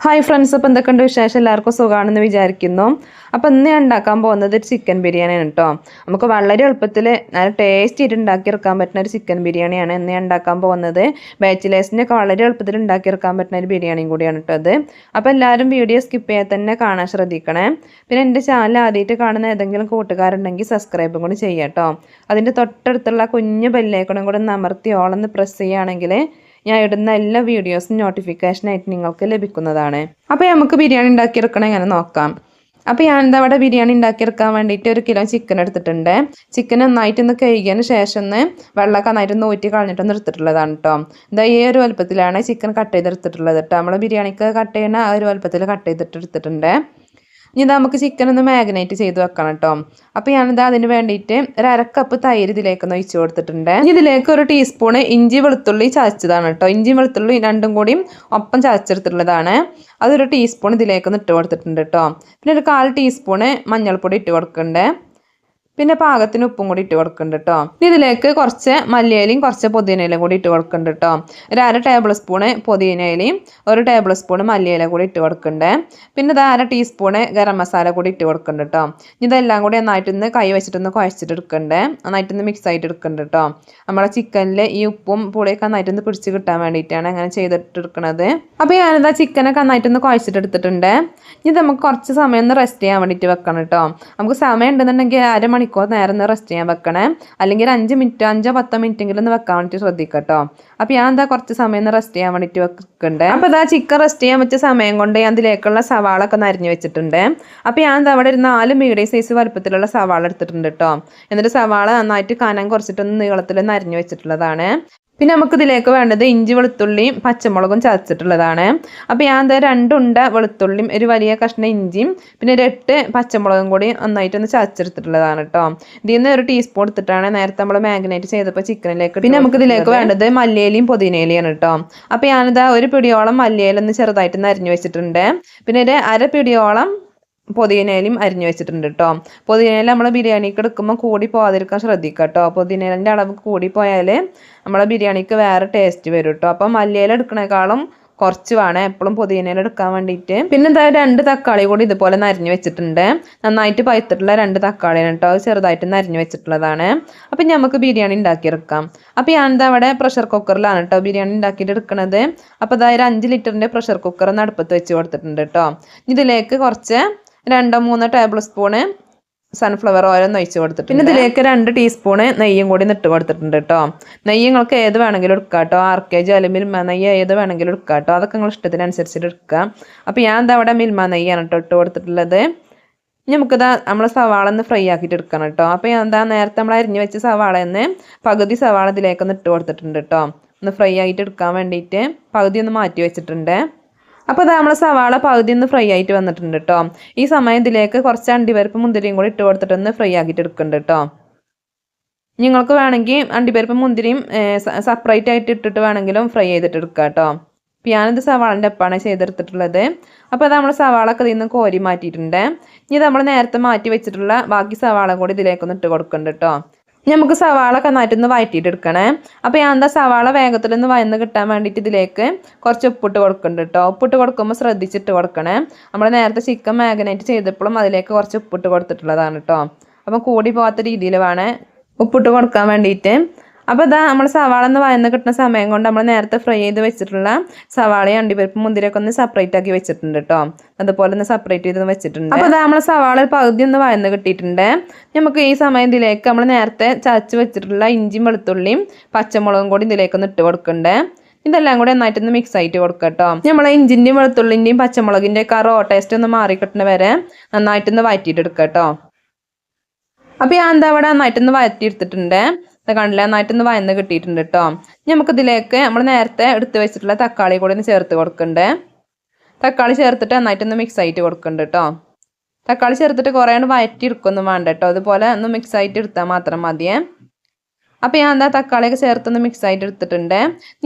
Hi friends അപ്പോൾ എന്തൊക്കെയുണ്ട് വിശേഷം? എല്ലാവർക്കും സുഖമാണെന്ന് വിചാരിക്കുന്നു. അപ്പോൾ ഇന്ന് ഞാൻ ഉണ്ടാക്കാൻ പോകുന്നത് ഒരു ചിക്കൻ ബിരിയാണിയാണ് കേട്ടോ നമുക്ക് വളരെ എളുപ്പത്തിൽ നല്ല ടേസ്റ്റ് ആയിട്ട് ഉണ്ടാക്കിയെടുക്കാൻ പറ്റുന്ന ഒരു ചിക്കൻ ബിരിയാണിയാണ് ഇന്ന് ഞാൻ ഉണ്ടാക്കാൻ പോകുന്നത്. ബാച്ചിലേഴ്സിനൊക്കെ വളരെ എളുപ്പത്തിൽ ഉണ്ടാക്കിയെടുക്കാൻ പറ്റുന്ന ഒരു ബിരിയാണിയും കൂടിയാണ് കേട്ടോ അത് അപ്പോൾ എല്ലാവരും വീഡിയോ സ്കിപ്പ് ചെയ്യാൻ തന്നെ കാണാൻ ശ്രദ്ധിക്കണേ. പിന്നെ എന്റെ ചാനൽ ആദ്യമായിട്ട് കാണുന്ന ഏതെങ്കിലും കൂട്ടുകാരുണ്ടെങ്കിൽ സബ്സ്ക്രൈബും കൂടി ചെയ്യാം കേട്ടോ അതിന്റെ തൊട്ടടുത്തുള്ള കുഞ്ഞു ബെല്ലേക്കണം കൂടെ ഒന്ന് അമർത്തി പ്രസ് ചെയ്യുകയാണെങ്കിൽ ഞാൻ ഇടുന്ന എല്ലാ വീഡിയോസും നോട്ടിഫിക്കേഷനായിട്ട് നിങ്ങൾക്ക് ലഭിക്കുന്നതാണ്. അപ്പോൾ നമുക്ക് ബിരിയാണി ഉണ്ടാക്കിയെടുക്കണം എങ്ങനെ നോക്കാം. അപ്പോൾ ഞാൻ എന്താ അവിടെ ബിരിയാണി ഉണ്ടാക്കിയെടുക്കാൻ വേണ്ടിയിട്ട് ഒരു കിലോ ചിക്കൻ എടുത്തിട്ടുണ്ട്. ചിക്കൻ നന്നായിട്ട് ഒന്ന് കഴുകിയതിന് ശേഷം ഒന്ന് വെള്ളമൊക്കെ നന്നായിട്ട് ഒന്ന് ഊറ്റി കളഞ്ഞിട്ടൊന്ന് എടുത്തിട്ടുള്ളതാണ് കേട്ടോ ഇതാ ഈ ഒരു വലുപ്പത്തിലാണ് ചിക്കൻ കട്ട് ചെയ്തെടുത്തിട്ടുള്ളത് കേട്ടോ നമ്മൾ ബിരിയാണിക്ക് കട്ട് ചെയ്യുന്ന ആ ഒരു വലുപ്പത്തിൽ കട്ട് ചെയ്തിട്ട് എടുത്തിട്ടുണ്ട്. ഇനി ഇതാ നമുക്ക് ചിക്കൻ ഒന്ന് മാഗ്നേറ്റ് ചെയ്ത് വെക്കണം കേട്ടോ അപ്പോൾ ഞാനിതാ അതിന് വേണ്ടിയിട്ട് ഒരു അരക്കപ്പ് തൈര് ഇതിലേക്ക് ഒന്ന് ഒഴിച്ചു കൊടുത്തിട്ടുണ്ട്. ഇനി ഇതിലേക്ക് ഒരു ടീസ്പൂണ് ഇഞ്ചി വെളുത്തുള്ളി ചതച്ചതാണ് കേട്ടോ ഇഞ്ചി വെളുത്തുള്ളി രണ്ടും കൂടിയും ഒപ്പം ചതച്ചെടുത്തിട്ടുള്ളതാണ്. അതൊരു ടീസ്പൂൺ ഇതിലേക്ക് ഒന്ന് ഇട്ട് കൊടുത്തിട്ടുണ്ട് കേട്ടോ പിന്നെ ഒരു കാൽ ടീസ്പൂണ് മഞ്ഞൾപ്പൊടി ഇട്ട് കൊടുക്കുന്നുണ്ട്. പിന്നെ പാകത്തിന് ഉപ്പും കൂടി ഇട്ട് കൊടുക്കുന്നുണ്ട് കേട്ടോ ഇതിലേക്ക് കുറച്ച് മല്ലിയിലയും കുറച്ച് പുതിനയിലയും കൂടി ഇട്ട് കൊടുക്കുന്നുണ്ട് കേട്ടോ ഒരു അര ടേബിൾ സ്പൂണ് പുതിനയിലയും ഒരു ടേബിൾ സ്പൂണ് മല്ലിയില കൂടി ഇട്ട് കൊടുക്കുന്നുണ്ട് പിന്നെ ഇത് അര ടീസ്പൂണ് ഗരം മസാല കൂടി ഇട്ട് കൊടുക്കുന്നുണ്ട് കേട്ടോ ഇതെല്ലാം കൂടി നന്നായിട്ടൊന്ന് കൈ വെച്ചിട്ടൊന്ന് കുഴച്ചിട്ട് എടുക്കണ്ടേ. നന്നായിട്ടൊന്ന് മിക്സ് ആയിട്ട് എടുക്കുന്നുണ്ട് കേട്ടോ നമ്മളെ ചിക്കനിൽ ഈ ഉപ്പും പുളിയൊക്കെ നന്നായിട്ടൊന്ന് പിടിച്ച് കിട്ടാൻ വേണ്ടിയിട്ടാണ് അങ്ങനെ ചെയ്തിട്ട് എടുക്കുന്നത് അപ്പോൾ ഞാനിതാ ചിക്കനൊക്കെ നന്നായിട്ടൊന്ന് കുഴച്ചിട്ട് എടുത്തിട്ടുണ്ട്. ഇത് നമുക്ക് കുറച്ച് സമയം ഒന്ന് റെസ്റ്റ് ചെയ്യാൻ വേണ്ടിയിട്ട് വെക്കണം കേട്ടോ നമുക്ക് സമയം ഉണ്ടെന്നുണ്ടെങ്കിൽ അരമണി മണിക്കൂർ നേരം ഒന്ന് റെസ്റ്റ് ചെയ്യാൻ വെക്കണേ. അല്ലെങ്കിൽ ഒരു അഞ്ച് മിനിറ്റ് അഞ്ചോ പത്തോ മിനിറ്റെങ്കിലും ഒന്ന് വെക്കാൻ വേണ്ടിയിട്ട് ശ്രദ്ധിക്കട്ടോ. അപ്പം അപ്പോൾ ഞാൻ എന്താ കുറച്ച് സമയം ഒന്ന് റെസ്റ്റ് ചെയ്യാൻ വേണ്ടിയിട്ട് വെക്കണ്ടേ? അപ്പോൾ ഇതാ ചിക്കൻ റെസ്റ്റ് ചെയ്യാൻ വെച്ച സമയം കൊണ്ട് ഞാൻ അതിലേക്കുള്ള സവാള ഒക്കെ അരിഞ്ഞ് വെച്ചിട്ടുണ്ട്. അപ്പോൾ ഞാൻ എന്താ അവിടെ ഒരു നാല് മീഡിയം സൈസ് വലുപ്പത്തിലുള്ള സവാള എടുത്തിട്ടുണ്ട് കേട്ടോ എന്നിട്ട് സവാള നന്നായിട്ട് കനം കുറച്ചിട്ടൊന്ന് നീളത്തിൽ അരിഞ്ഞ് വെച്ചിട്ടുള്ളതാണ്. പിന്നെ നമുക്ക് ഇതിലേക്ക് വേണ്ടത് ഇഞ്ചി വെളുത്തുള്ളിയും പച്ചമുളകും ചതച്ചിട്ടുള്ളതാണ്. അപ്പോൾ ഞാൻ എന്താ രണ്ടുണ്ട വെളുത്തുള്ളിയും ഒരു വലിയ കഷ്ണം ഇഞ്ചിയും പിന്നെ ഒരു എട്ട് പച്ചമുളകും കൂടി നന്നായിട്ടൊന്ന് ചതച്ചെടുത്തിട്ടുള്ളതാണ് കേട്ടോ ഇതിൽ നിന്ന് ഒരു ടീസ്പൂൺ എടുത്തിട്ടാണ് നേരത്തെ നമ്മൾ മാഗ്നേറ്റ് ചെയ്തപ്പോൾ ചിക്കനിലേക്ക് പിന്നെ നമുക്ക് ഇതിലേക്ക് വേണ്ടത് മല്ലിയിലയും പുതിനയിലയാണ് കേട്ടോ അപ്പോൾ ഞാനിതാ ഒരു പിടിയോളം മല്ലിയിലൊന്ന് ചെറുതായിട്ട് അരിഞ്ഞു വെച്ചിട്ടുണ്ട്. പിന്നെ ഒരു അര പിടിയോളം പുതിനയിലും അരിഞ്ഞു വെച്ചിട്ടുണ്ട് കേട്ടോ പുതിനയില നമ്മൾ ബിരിയാണിക്ക് എടുക്കുമ്പോൾ കൂടി പോകാതിരിക്കാൻ ശ്രദ്ധിക്കുക കേട്ടോ പുതിനയിലിന്റെ അളവ് കൂടി നമ്മളെ ബിരിയാണിക്ക് വേറെ ടേസ്റ്റ് വരും കേട്ടോ അപ്പം മല്ലിയില എടുക്കണേക്കാളും കുറച്ച് വേണം എപ്പോഴും പുതിനയില എടുക്കാൻ വേണ്ടിയിട്ട് പിന്നെ എന്താ രണ്ട് തക്കാളി കൂടി ഇതുപോലെ നരിഞ്ഞു വെച്ചിട്ടുണ്ട്. നന്നായിട്ട് പഴുത്തിട്ടുള്ള രണ്ട് തക്കാളിയാണ് കേട്ടോ ചെറുതായിട്ട് നരിഞ്ഞു വെച്ചിട്ടുള്ളതാണ്. അപ്പം നമുക്ക് ബിരിയാണി ഉണ്ടാക്കിയെടുക്കാം. അപ്പം ഞാൻ എന്താ അവിടെ പ്രഷർ കുക്കറിലാണ് കേട്ടോ ബിരിയാണി ഉണ്ടാക്കിയിട്ട് എടുക്കുന്നത് അപ്പോൾ അതായത് അഞ്ച് ലിറ്ററിന്റെ പ്രഷർ കുക്കർ നടുപ്പത്ത് വെച്ച് കൊടുത്തിട്ടുണ്ട് കേട്ടോ ഇതിലേക്ക് കുറച്ച് രണ്ടോ മൂന്നോ ടേബിൾ സ്പൂണ് സൺഫ്ലവർ ഓയിൽ ഒന്ന് ഒഴിച്ച് കൊടുത്തിട്ട് പിന്നെ ഇതിലേക്ക് രണ്ട് ടീസ്പൂണ് നെയ്യും കൂടി നിട്ട് കൊടുത്തിട്ടുണ്ട് കേട്ടോ നെയ്യ് നിങ്ങൾക്ക് ഏത് വേണമെങ്കിലും എടുക്കാം കേട്ടോ ആർ കെ ജി അല്ലെങ്കിൽ മിൽമ നെയ്യ് ഏത് വേണമെങ്കിലും എടുക്കാം കേട്ടോ അതൊക്കെ നിങ്ങൾ ഇഷ്ടത്തിനനുസരിച്ചിട്ട് എടുക്കുക അപ്പോൾ ഞാൻ എന്താ അവിടെ മിൽമ നെയ്യാണ് കേട്ടോ ഇട്ട് കൊടുത്തിട്ടുള്ളത്. നമുക്കിതാ നമ്മൾ സവാള ഒന്ന് ഫ്രൈ ആക്കിയിട്ട് എടുക്കണം കേട്ടോ അപ്പോൾ എന്താ നേരത്തെ നമ്മൾ അരിഞ്ഞ് വെച്ച സവാള എന്ന് പകുതി സവാള ഇതിലേക്കൊന്ന് ഇട്ട് കൊടുത്തിട്ടുണ്ട് കേട്ടോ ഒന്ന് ഫ്രൈ ആയിട്ട് എടുക്കാൻ വേണ്ടിയിട്ട് പകുതി ഒന്ന് മാറ്റി വെച്ചിട്ടുണ്ട്. അപ്പോൾ അതാ നമ്മൾ സവാള പകുതി ഒന്ന് ഫ്രൈ ആയിട്ട് വന്നിട്ടുണ്ട് കേട്ടോ ഈ സമയം ഇതിലേക്ക് കുറച്ച് അണ്ടിപരിപ്പ് മുന്തിരിയും കൂടി ഇട്ട് കൊടുത്തിട്ടൊന്ന് ഫ്രൈ ആക്കിയിട്ട് എടുക്കുന്നുണ്ട് കേട്ടോ നിങ്ങൾക്ക് വേണമെങ്കിൽ അണ്ടിപരിപ്പ് മുന്തിരിയും സെപ്പറേറ്റ് ആയിട്ട് ഇട്ടിട്ട് വേണമെങ്കിലും ഫ്രൈ ചെയ്തിട്ട് എടുക്കുക കേട്ടോ ഞാനിത് സവാളിന്റെ ഒപ്പാണ് ചെയ്തെടുത്തിട്ടുള്ളത്. അപ്പോൾ അത് നമ്മൾ സവാളൊക്കെ ഇതിൽ നിന്ന് കോരി മാറ്റിയിട്ടുണ്ട്. ഇനി നമ്മൾ നേരത്തെ മാറ്റി വെച്ചിട്ടുള്ള ബാക്കി സവാള കൂടി ഇതിലേക്കൊന്ന് ഇട്ട് കൊടുക്കുന്നുണ്ട് കേട്ടോ നമുക്ക് സവാള ഒക്കെ നന്നായിട്ടൊന്ന് വഴറ്റിയിട്ടെടുക്കണേ അപ്പോൾ ഞാൻ എന്താ സവാള വേഗത്തിലൊന്ന് വയന്ന് കിട്ടാൻ വേണ്ടിയിട്ട് ഇതിലേക്ക് കുറച്ച് ഉപ്പിട്ട് കൊടുക്കുന്നുണ്ട് കേട്ടോ ഉപ്പിട്ട് കൊടുക്കുമ്പോൾ ശ്രദ്ധിച്ചിട്ട് കൊടുക്കണേ. നമ്മൾ നേരത്തെ ചിക്കൻ മാഗ്നേറ്റ് ചെയ്തപ്പോഴും അതിലേക്ക് കുറച്ച് ഉപ്പിട്ട് കൊടുത്തിട്ടുള്ളതാണ് കേട്ടോ അപ്പം കൂടി പോകാത്ത രീതിയിൽ വേണേ ഉപ്പിട്ട് കൊടുക്കാൻ വേണ്ടിയിട്ട് അപ്പോൾ ഇതാ നമ്മൾ സവാള ഒന്ന് വയന്ന് കിട്ടുന്ന സമയം കൊണ്ട് നമ്മൾ നേരത്തെ ഫ്രൈ ചെയ്ത് വെച്ചിട്ടുള്ള സവാളയും അണ്ടിപ്പരിപ്പ് മുന്തിരിയൊക്കെ ഒന്ന് സെപ്പറേറ്റ് ആക്കി വെച്ചിട്ടുണ്ട് കേട്ടോ അതുപോലെ ഒന്ന് സെപ്പറേറ്റ് ചെയ്ത് വെച്ചിട്ടുണ്ട്. അപ്പോൾ ഇതാ നമ്മൾ സവാള പകുതി ഒന്ന് വയന്ന് കിട്ടിയിട്ടുണ്ട്. നമുക്ക് ഈ സമയം ഇതിലേക്ക് നമ്മൾ നേരത്തെ ചതച്ച് വെച്ചിട്ടുള്ള ഇഞ്ചിയും വെളുത്തുള്ളിയും പച്ചമുളകും കൂടി ഇതിലേക്ക് ഒന്ന് ഇട്ട് കൊടുക്കണ്ടേ. ഇതെല്ലാം കൂടി നന്നായിട്ടൊന്ന് മിക്സ് ആയിട്ട് കൊടുക്കുക കേട്ടോ നമ്മൾ ഇഞ്ചിന്റെയും വെളുത്തുള്ളിന്റെയും പച്ചമുളകിന്റെ ഒക്കെ റോ ടേസ്റ്റ് ഒന്ന് മാറി കിട്ടുന്ന വരെ നന്നായിട്ടൊന്ന് വഴറ്റിയിട്ട് എടുക്കുക കേട്ടോ അപ്പോൾ ഞാൻ എന്താ അവിടെ നന്നായിട്ടൊന്ന് വഴറ്റി എടുത്തിട്ടുണ്ട് കണ്ടില്ല. നന്നായിട്ടൊന്ന് വയന്ന് കിട്ടിയിട്ടുണ്ട് കേട്ടോ ഇനി നമുക്കിതിലേക്ക് നമ്മൾ നേരത്തെ എടുത്ത് വെച്ചിട്ടുള്ള തക്കാളി കൂടെ ഒന്ന് ചേർത്ത് കൊടുക്കണ്ടേ. തക്കാളി ചേർത്തിട്ട് നന്നായിട്ടൊന്ന് മിക്സ് ആയിട്ട് കൊടുക്കുന്നുണ്ട് കേട്ടോ തക്കാളി ചേർത്തിട്ട് കുറേ വയറ്റി എടുക്കൊന്നും വേണ്ട കേട്ടോ അതുപോലെ ഒന്ന് മിക്സ് ആയിട്ട് എടുത്താൽ മാത്രം മതിയേ. അപ്പോൾ ഞാൻ എന്താ തക്കാളിയൊക്കെ ചേർത്തൊന്ന് മിക്സ് ആയിട്ട് എടുത്തിട്ടുണ്ട്.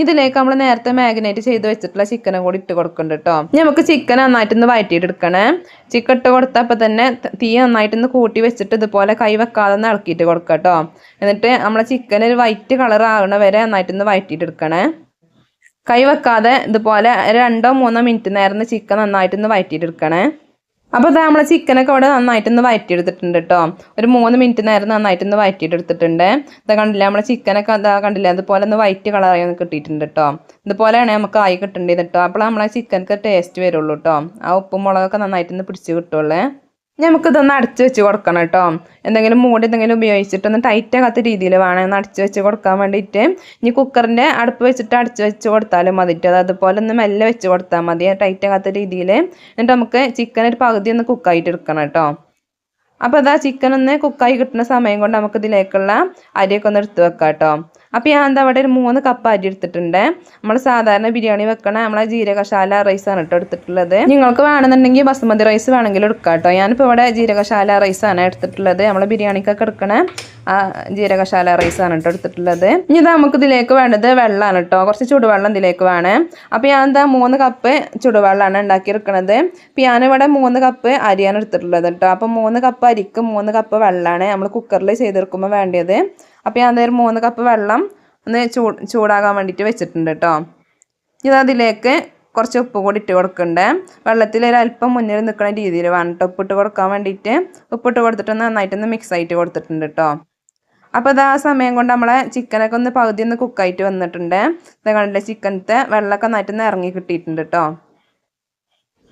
ഇതിലേക്ക് നമ്മൾ നേരത്തെ മാഗ്നേറ്റ് ചെയ്ത് വെച്ചിട്ടുള്ള ചിക്കനും കൂടി ഇട്ട് കൊടുക്കുന്നുണ്ട് കേട്ടോ നമുക്ക് ചിക്കൻ നന്നായിട്ടൊന്ന് വഴറ്റിയിട്ട് എടുക്കണേ ചിക്കൻ ഇട്ട് കൊടുത്തപ്പോൾ തന്നെ തീ നന്നായിട്ടൊന്ന് കൂട്ടി വെച്ചിട്ട് ഇതുപോലെ കൈ വെക്കാതെ ഒന്ന് ഇളക്കിയിട്ട് കൊടുക്കുക കേട്ടോ എന്നിട്ട് നമ്മളെ ചിക്കൻ ഒരു വൈറ്റ് കളർ ആകണ വരെ നന്നായിട്ടൊന്ന് വഴറ്റിയിട്ട് എടുക്കണേ കൈ വെക്കാതെ ഇതുപോലെ രണ്ടോ മൂന്നോ മിനിറ്റ് നേരം ചിക്കൻ നന്നായിട്ടൊന്ന് വഴറ്റിയിട്ടെടുക്കണേ അപ്പോൾ ഇതാ നമ്മൾ ചിക്കനൊക്കെ അവിടെ നന്നായിട്ടൊന്ന് വഴറ്റിയെടുത്തിട്ടുണ്ട് കേട്ടോ ഒരു മൂന്ന് മിനിറ്റ് നേരം നന്നായിട്ടൊന്ന് വഴറ്റിയെടുത്തിട്ടുണ്ട് ഇതാ കണ്ടില്ല നമ്മൾ ചിക്കനൊക്കെ അതാ കണ്ടില്ല അതുപോലെ ഒന്ന് വൈറ്റ് കളറായി ഒന്ന് കിട്ടിയിട്ടുണ്ട് കേട്ടോ ഇതുപോലെയാണ് നമുക്ക് ആയി കിട്ടേണ്ടത് കേട്ടോ അപ്പോൾ നമ്മളെ ചിക്കനൊക്കെ ടേസ്റ്റ് വരുള്ളൂ കേട്ടോ ആ ഉപ്പും മുളകൊക്കെ നന്നായിട്ടൊന്ന് പിടിച്ച് കിട്ടുള്ളേ. നമുക്കിതൊന്ന് അടച്ചു വെച്ച് കൊടുക്കണം കേട്ടോ. എന്തെങ്കിലും മൂടി എന്തെങ്കിലും ഉപയോഗിച്ചിട്ട് ഒന്ന് ടൈറ്റ് ആകാത്ത രീതിയിൽ വേണം. ഒന്ന് അടച്ചു വെച്ച് കൊടുക്കാൻ വേണ്ടിയിട്ട് ഇനി കുക്കറിന്റെ അടുപ്പ് വെച്ചിട്ട് അടച്ചു വെച്ച് കൊടുത്താലും മതിട്ട് അത് അതുപോലെ ഒന്ന് മെല്ലെ വെച്ച് കൊടുത്താൽ മതി. ടൈറ്റ് ആകാത്ത രീതിയിൽ എന്നിട്ട് നമുക്ക് ചിക്കൻ ഒരു പകുതി ഒന്ന് കുക്കായിട്ട് എടുക്കണം കേട്ടോ. അപ്പോൾ അതാ ചിക്കൻ ഒന്ന് കുക്കായി കിട്ടുന്ന സമയം കൊണ്ട് നമുക്ക് ഇതിലേക്കുള്ള അരിയൊക്കെ ഒന്ന് എടുത്ത് വെക്കാം കേട്ടോ. അപ്പോൾ ഞാൻ എന്താ അവിടെ ഒരു മൂന്ന് കപ്പ് അരി എടുത്തിട്ടുണ്ട്. നമ്മൾ സാധാരണ ബിരിയാണി വെക്കണ നമ്മളെ ജീരകശാല റൈസാണ് കേട്ടോ എടുത്തിട്ടുള്ളത്. നിങ്ങൾക്ക് വേണമെന്നുണ്ടെങ്കിൽ ബസുമതി റൈസ് വേണമെങ്കിൽ എടുക്കാം കേട്ടോ. ഞാനിപ്പോൾ ഇവിടെ ജീരകശാല റൈസാണ് എടുത്തിട്ടുള്ളത്. നമ്മൾ ബിരിയാണിക്കൊക്കെ എടുക്കണ ജീരകശാല റൈസാണ് കേട്ടോ എടുത്തിട്ടുള്ളത്. ഇനി ഇത് നമുക്ക് ഇതിലേക്ക് വേണ്ടത് വെള്ളമാണ് കേട്ടോ. കുറച്ച് ചുടുവെള്ളം ഇതിലേക്ക് വേണം. അപ്പോൾ ഞാൻ എന്താ മൂന്ന് കപ്പ് ചുടുവെള്ളമാണ് ഉണ്ടാക്കിയെടുക്കണത്. അപ്പോൾ ഞാനിവിടെ മൂന്ന് കപ്പ് അരിയാണ് എടുത്തിട്ടുള്ളത് കേട്ടോ. അപ്പോൾ മൂന്ന് കപ്പ് അരിക്ക് മൂന്ന് കപ്പ് വെള്ളമാണ് നമ്മൾ കുക്കറിൽ ചെയ്തെടുക്കുമ്പോൾ വേണ്ടത് അപ്പോൾ ഞാൻ അതേ മൂന്ന് കപ്പ് വെള്ളം ഒന്ന് ചൂ ചൂടാകാൻ വേണ്ടിയിട്ട് വെച്ചിട്ടുണ്ട് കേട്ടോ ഇതതിലേക്ക് കുറച്ച് ഉപ്പ് കൂടി ഇട്ട് കൊടുക്കണ്ടേ. വെള്ളത്തിൽ അല്പം മുന്നിൽ നിൽക്കുന്ന രീതിയിൽ വേണം കേട്ടോ ഉപ്പിട്ട് കൊടുക്കാൻ വേണ്ടിയിട്ട്. ഉപ്പിട്ട് കൊടുത്തിട്ട് നന്നായിട്ടൊന്ന് മിക്സ് ആയിട്ട് കൊടുത്തിട്ടുണ്ട് കേട്ടോ അപ്പോൾ അത് ആ സമയം കൊണ്ട് നമ്മളെ ചിക്കനൊക്കെ ഒന്ന് പകുതി ഒന്ന് കുക്കായിട്ട് വന്നിട്ടുണ്ട്. ഇത് കണ്ടില്ലേ ചിക്കനത്തെ വെള്ളമൊക്കെ നന്നായിട്ടൊന്ന് ഇറങ്ങി കിട്ടിയിട്ടുണ്ട് കേട്ടോ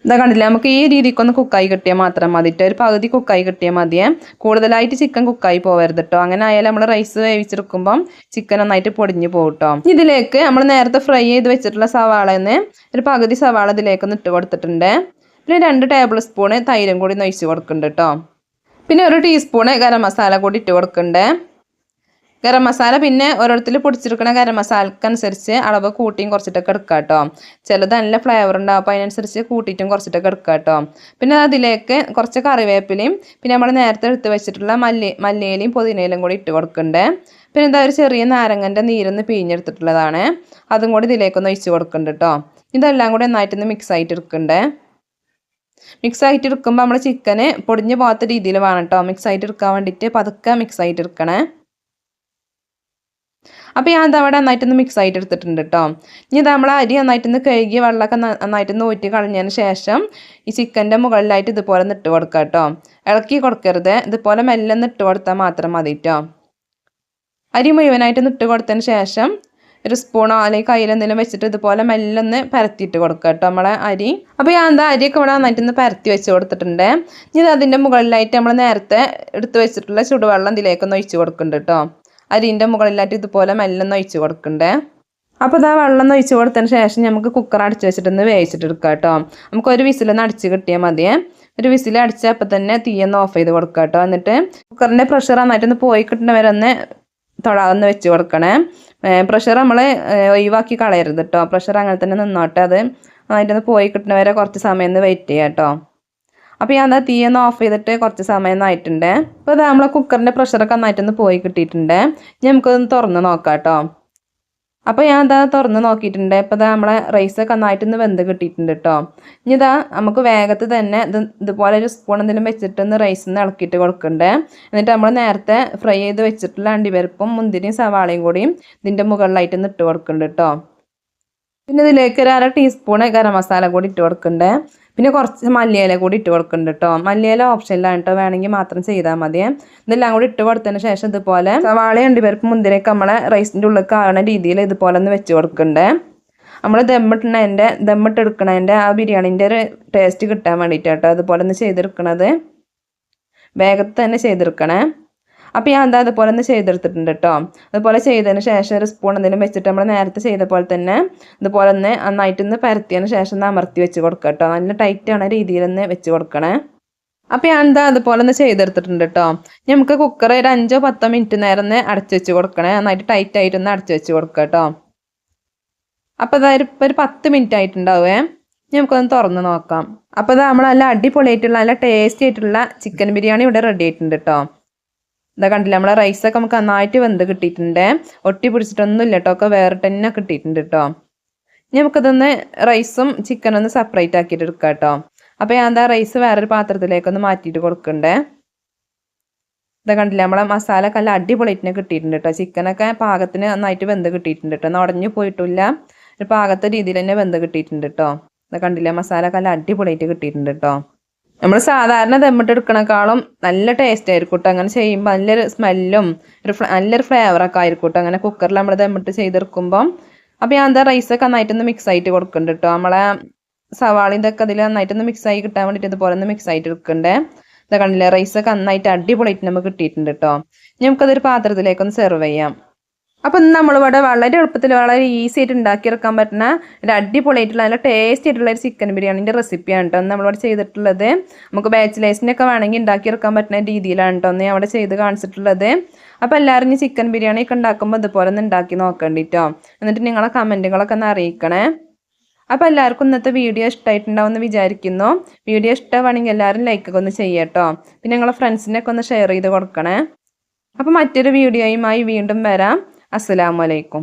ഇതാ കണ്ടില്ല? നമുക്ക് ഈ രീതിക്ക് ഒന്ന് കുക്കായി കിട്ടിയാൽ മാത്രം മതി കേട്ടോ ഒരു പകുതി കുക്കായി കിട്ടിയാൽ മതിയേ. കൂടുതലായിട്ട് ചിക്കൻ കുക്കായി പോകരുത് കേട്ടോ അങ്ങനെ ആയാലും നമ്മൾ റൈസ് വേവിച്ചെടുക്കുമ്പം ചിക്കൻ നന്നായിട്ട് പൊടിഞ്ഞു പോകും കേട്ടോ ഇതിലേക്ക് നമ്മൾ നേരത്തെ ഫ്രൈ ചെയ്ത് വെച്ചിട്ടുള്ള സവാളന്ന് ഒരു പകുതി സവാള ഇതിലേക്കൊന്ന് ഇട്ട് കൊടുത്തിട്ടുണ്ട്. പിന്നെ രണ്ട് ടേബിൾ സ്പൂണ് തൈരും കൂടി ഒഴിച്ച് കൊടുക്കുന്നുണ്ട് കേട്ടോ പിന്നെ ഒരു ടീസ്പൂണ് ഗരം മസാല കൂടി ഇട്ട് കൊടുക്കുന്നുണ്ട്. ഗരം മസാല പിന്നെ ഓരോരുത്തർ പൊടിച്ചെടുക്കുന്ന ഗരം മസാലക്കനുസരിച്ച് അളവ് കൂട്ടിയും കുറച്ചിട്ടൊക്കെ എടുക്കുക കേട്ടോ ചിലത് നല്ല ഫ്ലേവർ ഉണ്ടാവും. അപ്പോൾ അതിനനുസരിച്ച് കൂട്ടിയിട്ടും കുറച്ചിട്ടൊക്കെ എടുക്കുക കേട്ടോ പിന്നെ അതിലേക്ക് കുറച്ച് കറിവേപ്പിലയും പിന്നെ നമ്മൾ നേരത്തെ എടുത്ത് വെച്ചിട്ടുള്ള മല്ലി മല്ലിയിലയും പുതിനയിലും കൂടി ഇട്ട് കൊടുക്കണ്ടേ. പിന്നെ എന്താ ഒരു ചെറിയ നാരങ്ങന്റെ നീരൊന്ന് പിഴിഞ്ഞെടുത്തിട്ടുള്ളതാണ്. അതും കൂടി ഇതിലേക്കൊന്ന് ഒഴിച്ച് കൊടുക്കുന്നുണ്ട് കേട്ടോ ഇതെല്ലാം കൂടി നന്നായിട്ടൊന്ന് മിക്സ് ആയിട്ട് എടുക്കണ്ടേ. മിക്സ് ആയിട്ട് എടുക്കുമ്പോൾ നമ്മൾ ചിക്കന് പൊടിഞ്ഞു പോകാത്ത രീതിയിൽ വേണം കേട്ടോ മിക്സ് ആയിട്ട് എടുക്കാൻ വേണ്ടിയിട്ട് പതുക്കെ മിക്സ് ആയിട്ട് എടുക്കണേ. അപ്പോൾ ഞാൻ അവിടെ നന്നായിട്ടൊന്ന് മിക്സ് ആയിട്ട് എടുത്തിട്ടുണ്ട് കേട്ടോ ഇനി ഇത് നമ്മൾ അരി നന്നായിട്ടൊന്ന് കഴുകി വെള്ളമൊക്കെ നന്നായിട്ടൊന്ന് ഊറ്റി കളഞ്ഞതിന് ശേഷം ഈ ചിക്കന്റെ മുകളിലായിട്ട് ഇതുപോലെ നിട്ട് കൊടുക്കുക കേട്ടോ ഇളക്കി കൊടുക്കരുത്. ഇതുപോലെ മെല്ലെ നിട്ട് കൊടുത്താൽ മാത്രം മതി കേട്ടോ അരി മുഴുവനായിട്ട് നിട്ട് കൊടുത്തതിന് ശേഷം ഒരു സ്പൂണോ അല്ലെങ്കിൽ കയ്യിലെന്തെങ്കിലും വെച്ചിട്ട് ഇതുപോലെ മെല്ലെ ഒന്ന് പരത്തിയിട്ട് കൊടുക്കുക കേട്ടോ നമ്മളെ അരി. അപ്പോൾ ഞാൻ എന്താ അരിയൊക്കെ ഇവിടെ നന്നായിട്ടൊന്ന് പരത്തി വെച്ച് കൊടുത്തിട്ടുണ്ട്. ഇനി അതിന്റെ മുകളിലായിട്ട് നമ്മൾ നേരത്തെ എടുത്ത് വെച്ചിട്ടുള്ള ചുടുവെള്ളം ഇതിലേക്കൊന്ന് ഒഴിച്ച് കൊടുക്കുന്നുണ്ട് കേട്ടോ അരിന്റെ മുകളിലായിട്ട് ഇതുപോലെ മെല്ലൊന്ന് ഒഴിച്ച് കൊടുക്കണ്ടേ? അപ്പോൾ ഇതാ വെള്ളം ഒഴിച്ച് കൊടുത്തതിന് ശേഷം നമുക്ക് കുക്കർ അടിച്ച് വെച്ചിട്ടൊന്ന് വേവിച്ചിട്ട് എടുക്കാം കേട്ടോ. നമുക്ക് ഒരു വിസിലൊന്ന് അടിച്ച് കിട്ടിയാൽ മതിയേ ഒരു വിസിൽ അടിച്ചാൽ അപ്പം തന്നെ തീയൊന്ന് ഓഫ് ചെയ്ത് കൊടുക്കുക കേട്ടോ. എന്നിട്ട് കുക്കറിന്റെ പ്രഷർ നന്നായിട്ടൊന്ന് പോയി കിട്ടുന്നവരെ ഒന്ന് തൊടാതൊന്ന് വെച്ച് കൊടുക്കണേ. പ്രഷർ നമ്മൾ ഒഴിവാക്കി കളയരുത് കേട്ടോ. പ്രഷർ അങ്ങനെ തന്നെ നിന്നോട്ടെ. അത് നന്നായിട്ടൊന്ന് പോയി കിട്ടുന്നവരെ കുറച്ച് സമയം ഒന്ന് വെയിറ്റ് ചെയ്യാം കേട്ടോ. അപ്പോൾ ഞാൻ തീ ഒന്ന് ഓഫ് ചെയ്തിട്ട് കുറച്ച് സമയം ആയിട്ടുണ്ട്. അപ്പോൾ അത് നമ്മളെ കുക്കറിന്റെ പ്രഷറൊക്കെ നന്നായിട്ടൊന്ന് പോയി കിട്ടിയിട്ടുണ്ട്. ഇനി നമുക്കൊന്ന് തുറന്ന് നോക്കാം കേട്ടോ അപ്പോൾ ഞാൻ ഇതാ തുറന്ന് നോക്കിയിട്ടുണ്ട്. ഇപ്പോൾ ഇതാ നമ്മളെ റൈസൊക്കെ നന്നായിട്ടൊന്ന് വെന്ത് കിട്ടിയിട്ടുണ്ട് കേട്ടോ ഇനി ഇതാ നമുക്ക് വേഗത്തിൽ തന്നെ ഇത് ഇതുപോലെ ഒരു സ്പൂൺ എന്തെങ്കിലും വെച്ചിട്ടൊന്ന് റൈസ് ഒന്ന് ഇളക്കിയിട്ട് കൊടുക്കണ്ടേ. എന്നിട്ട് നമ്മൾ നേരത്തെ ഫ്രൈ ചെയ്ത് വെച്ചിട്ടുള്ള അണ്ടിപരിപ്പും മുന്തിരിയും സവാളയും കൂടിയും ഇതിന്റെ മുകളിലായിട്ടൊന്ന് ഇട്ട് കൊടുക്കുന്നുണ്ട് കേട്ടോ പിന്നെ ഇതിലേക്ക് ഒരു അര ടീസ്പൂൺ ഗരം മസാല കൂടി ഇട്ട് കൊടുക്കണ്ടേ. പിന്നെ കുറച്ച് മല്ലിയില കൂടി ഇട്ട് കൊടുക്കുന്നുണ്ട് കേട്ടോ മല്ലിയില ഓപ്ഷനിലാണ് കേട്ടോ വേണമെങ്കിൽ മാത്രം ചെയ്താൽ മതി. ഇതെല്ലാം കൂടി ഇട്ട് കൊടുത്തതിന് ശേഷം ഇതുപോലെ സവാള അണ്ടിപ്പരിപ്പ് മുന്തിരിയൊക്കെ നമ്മളെ റൈസിന്റെ ഉള്ളിൽ കാണുന്ന രീതിയിൽ ഇതുപോലെ ഒന്ന് വെച്ച് കൊടുക്കണ്ടേ. നമ്മൾ ദമ്മിട്ടണതിന്റെ ദമ്മിട്ടെടുക്കണതിന്റെ ആ ബിരിയാണീന്റെ ഒരു ടേസ്റ്റ് കിട്ടാൻ വേണ്ടിയിട്ട് കേട്ടോ അതുപോലെ ഒന്ന് ചെയ്തെടുക്കണത്. വേഗത്ത് തന്നെ ചെയ്തെടുക്കണേ. അപ്പോൾ ഞാൻ എന്താ അതുപോലെ ഒന്ന് ചെയ്തെടുത്തിട്ടുണ്ട് കേട്ടോ അതുപോലെ ചെയ്തതിന് ശേഷം ഒരു സ്പൂൺ എന്തെങ്കിലും വെച്ചിട്ട് നമ്മൾ നേരത്തെ ചെയ്ത പോലെ തന്നെ ഇതുപോലെ ഒന്ന് നന്നായിട്ടൊന്ന് പരത്തിയതിന് ശേഷം ഒന്ന് അമർത്തി വെച്ച് കൊടുക്കുക കേട്ടോ നല്ല ടൈറ്റാണ് രീതിയിലൊന്ന് വെച്ച് കൊടുക്കണേ. അപ്പോൾ ഞാൻ എന്താ അതുപോലെ ഒന്ന് ചെയ്തെടുത്തിട്ടുണ്ട് കേട്ടോ നമുക്ക് കുക്കർ ഒരു അഞ്ചോ പത്തോ മിനിറ്റ് നേരം ഒന്ന് അടച്ചു വെച്ച് കൊടുക്കണേ. നന്നായിട്ട് ടൈറ്റ് ആയിട്ട് ഒന്ന് അടച്ചു വെച്ച് കൊടുക്കുക കേട്ടോ അപ്പോൾ അതായത് ഇപ്പോൾ ഒരു പത്ത് മിനിറ്റ് ആയിട്ടുണ്ടാവേ. നമുക്കൊന്ന് തുറന്ന് നോക്കാം. അപ്പോൾ നമ്മൾ നല്ല അടിപൊളിയായിട്ടുള്ള നല്ല ടേസ്റ്റി ആയിട്ടുള്ള ചിക്കൻ ബിരിയാണി ഇവിടെ റെഡി ആയിട്ടുണ്ട് കേട്ടോ ഇതാ കണ്ടില്ല നമ്മളെ റൈസൊക്കെ നമുക്ക് നന്നായിട്ട് വെന്ത് കിട്ടിയിട്ടുണ്ട്. ഒട്ടി പിടിച്ചിട്ടൊന്നുമില്ല കേട്ടോ ഒക്കെ വേറെ തന്നെ കിട്ടിയിട്ടുണ്ട് കേട്ടോ ഇനി നമുക്കതൊന്ന് റൈസും ചിക്കനും ഒന്ന് സെപ്പറേറ്റ് ആക്കിയിട്ട് എടുക്കാം കേട്ടോ അപ്പോൾ ഞാൻ എന്താ റൈസ് വേറൊരു പാത്രത്തിലേക്കൊന്ന് മാറ്റിയിട്ട് കൊടുക്കണ്ടേ. ഇതാ കണ്ടില്ല നമ്മളെ മസാല ഒക്കെ നല്ല അടിപൊളിയായിട്ട് കിട്ടിയിട്ടുണ്ട് കേട്ടോ ചിക്കനൊക്കെ പാകത്തിന് നന്നായിട്ട് വെന്ത് കിട്ടിയിട്ടുണ്ട് കേട്ടോ ഉടഞ്ഞു പോയിട്ടില്ല. ഒരു പാകത്തെ രീതിയിൽ തന്നെ വെന്ത് കിട്ടിയിട്ടുണ്ട് കേട്ടോ ഇതാ കണ്ടില്ല മസാല ഒക്കെ നല്ല അടിപൊളിയായിട്ട് കിട്ടിയിട്ടുണ്ട് കേട്ടോ നമ്മൾ സാധാരണ തെമ്മിട്ടെടുക്കണേക്കാളും നല്ല ടേസ്റ്റ് ആയിരിക്കും കേട്ടോ അങ്ങനെ ചെയ്യുമ്പോൾ നല്ലൊരു സ്മെല്ലും ഒരു നല്ലൊരു ഫ്ലേവറൊക്കെ ആയിരിക്കും കേട്ടോ അങ്ങനെ കുക്കറിൽ നമ്മൾ ദമ്മിട്ട് ചെയ്തെടുക്കുമ്പം. അപ്പോൾ ഞാൻ എന്താ റൈസൊക്കെ നന്നായിട്ടൊന്ന് മിക്സ് ആയിട്ട് കൊടുക്കുന്നുണ്ട് കേട്ടോ നമ്മളെ സവാള ഇതൊക്കെ അതിൽ നന്നായിട്ടൊന്ന് മിക്സ് ആയി കിട്ടാൻ വേണ്ടിയിട്ട് ഇതുപോലെ ഒന്ന് മിക്സ് ആയിട്ട് എടുക്കണ്ടേ? ഇതൊക്കെ കണ്ടില്ലേ റൈസൊക്കെ നന്നായിട്ട് അടിപൊളിയായിട്ട് നമുക്ക് കിട്ടിയിട്ടുണ്ട് കേട്ടോ നമുക്കതൊരു പാത്രത്തിലേക്കൊന്ന് സെർവ് ചെയ്യാം. അപ്പം ഇന്ന് നമ്മളിവിടെ വളരെ എളുപ്പത്തിൽ വളരെ ഈസി ആയിട്ട് ഉണ്ടാക്കിയെടുക്കാൻ പറ്റുന്ന ഒരു അടിപൊളിയായിട്ടുള്ള നല്ല ടേസ്റ്റി ആയിട്ടുള്ള ഒരു ചിക്കൻ ബിരിയാണിന്റെ റെസിപ്പിയാണ് കേട്ടോ നമ്മളിവിടെ ചെയ്തിട്ടുള്ളത്. നമുക്ക് ബാച്ചിലേഴ്സിനൊക്കെ വേണമെങ്കിൽ ഉണ്ടാക്കിയെടുക്കാൻ പറ്റുന്ന രീതിയിലാണ് കേട്ടോ ഒന്ന് അവിടെ ചെയ്ത് കാണിച്ചിട്ടുള്ളത്. അപ്പോൾ എല്ലാവരും ചിക്കൻ ബിരിയാണി ഒക്കെ ഉണ്ടാക്കുമ്പോൾ ഇതുപോലെ ഒന്ന് ഉണ്ടാക്കി നോക്കണ്ടിട്ടോ എന്നിട്ട് നിങ്ങളെ കമന്റുകളൊക്കെ ഒന്ന് അറിയിക്കണേ. അപ്പോൾ എല്ലാവർക്കും ഇന്നത്തെ വീഡിയോ ഇഷ്ടമായിട്ടുണ്ടാവുമെന്ന് വിചാരിക്കുന്നു. വീഡിയോ ഇഷ്ടമാണെങ്കിൽ എല്ലാവരും ലൈക്കൊക്കെ ഒന്ന് ചെയ്യട്ടോ പിന്നെ നിങ്ങളെ ഫ്രണ്ട്സിനൊക്കെ ഒന്ന് ഷെയർ ചെയ്ത് കൊടുക്കണേ. അപ്പോൾ മറ്റൊരു വീഡിയോയുമായി വീണ്ടും വരാം. അസ്സലാമു അലൈക്കും.